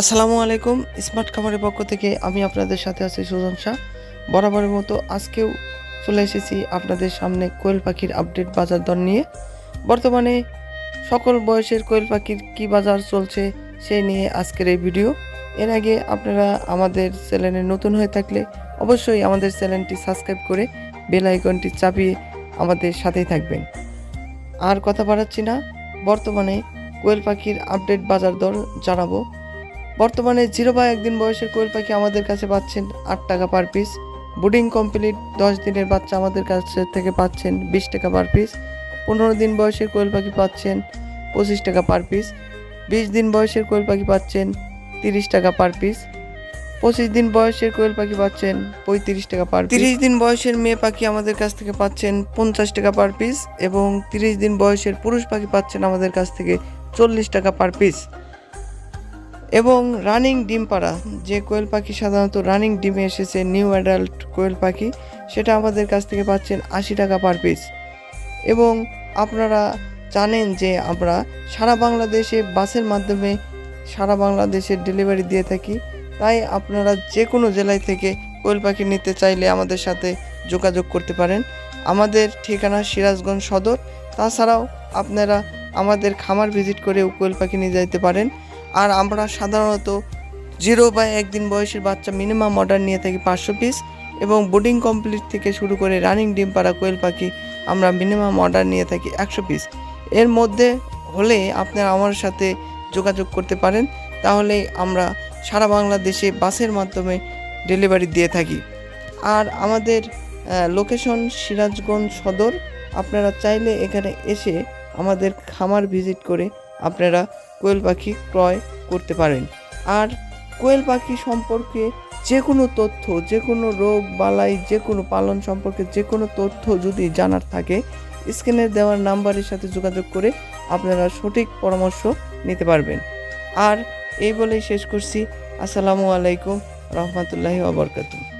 আসসালামু আলাইকুম স্মার্ট খামারের পক্ষ থেকে আমি আপনাদের সাথে আছি সুজন শাহ। বরাবরের মতো আজকেও চলে এসেছি আপনাদের সামনে কোয়েল পাখির আপডেট বাজার দর নিয়ে। বর্তমানে সকল বয়সের কোয়েল পাখির কী বাজার চলছে সেই নিয়ে আজকের এই ভিডিও। এর আগে আপনারা আমাদের চ্যানেলে নতুন হয়ে থাকলে অবশ্যই আমাদের চ্যানেলটি সাবস্ক্রাইব করে বেল আইকনটি চাপিয়ে আমাদের সাথেই থাকবেন। আর কথা বাড়াচ্ছি না, বর্তমানে কোয়েল পাখির আপডেট বাজার দর জানাব। বর্তমানে জিরো বা একদিন বয়সের কোয়েল পাখি আমাদের কাছে পাচ্ছেন আট টাকা পার পিস বুডিং কমপ্লিট দশ দিনের বাচ্চা আমাদের কাছে থেকে পাচ্ছেন বিশ টাকা পার পিস পনেরো দিন বয়সের কোয়েল পাখি পাচ্ছেন পঁচিশ টাকা পার পিস বিশ দিন বয়সের কোয়েল পাখি পাচ্ছেন তিরিশ টাকা পার পিস পঁচিশ দিন বয়সের কোয়েল পাখি পাচ্ছেন পঁয়ত্রিশ টাকা পার তিরিশ দিন বয়সের মেয়ে পাখি আমাদের কাছ থেকে পাচ্ছেন পঞ্চাশ টাকা পার পিস এবং তিরিশ দিন বয়সের পুরুষ পাখি পাচ্ছেন আমাদের কাছ থেকে চল্লিশ টাকা পার পিস এবং রানিং ডিম পাড়া, যে কোয়েল পাখি সাধারণত রানিং ডিমে এসেছে নিউ অ্যাডাল্ট কোয়েল পাখি, সেটা আমাদের কাছ থেকে পাচ্ছেন আশি টাকা পার পিস এবং আপনারা জানেন যে আমরা সারা বাংলাদেশে বাসের মাধ্যমে সারা বাংলাদেশে ডেলিভারি দিয়ে থাকি, তাই আপনারা যে কোনো জেলায় থেকে কোয়েল পাখি নিতে চাইলে আমাদের সাথে যোগাযোগ করতে পারেন। আমাদের ঠিকানা সিরাজগঞ্জ সদর, তাছাড়াও আপনারা আমাদের খামার ভিজিট করেও কোয়েল পাখি নিয়ে যাইতে পারেন। আর আমরা সাধারণত জিরো বা একদিন বয়সের বাচ্চা মিনিমাম অর্ডার নিয়ে থাকি পাঁচশো পিস এবং বোর্ডিং কমপ্লিট থেকে শুরু করে রানিং ডিম পাড়া, কোয়েল পাখি আমরা মিনিমাম অর্ডার নিয়ে থাকি একশো পিস এর মধ্যে হলে আপনারা আমার সাথে যোগাযোগ করতে পারেন, তাহলে আমরা সারা বাংলাদেশে বাসের মাধ্যমে ডেলিভারি দিয়ে থাকি। আর আমাদের লোকেশন সিরাজগঞ্জ সদর, আপনারা চাইলে এখানে এসে আমাদের খামার ভিজিট করে আপনারা কোয়েল পাখি ক্রয় করতে পারেন। আর কোয়েল পাখি সম্পর্কে যে কোনো তথ্য যে কোনো রোগ, বালাই যে কোনো পালন সম্পর্কে যে কোনো তথ্য যদি জানার থাকে স্ক্রিনের দেওয়ার নাম্বারের সাথে যোগাযোগ করে আপনারা সঠিক পরামর্শ নিতে পারবেন। আর এই বলেই শেষ করছি। আসসালামু আলাইকুম রহমতুল্লাহি আবরকাতুহ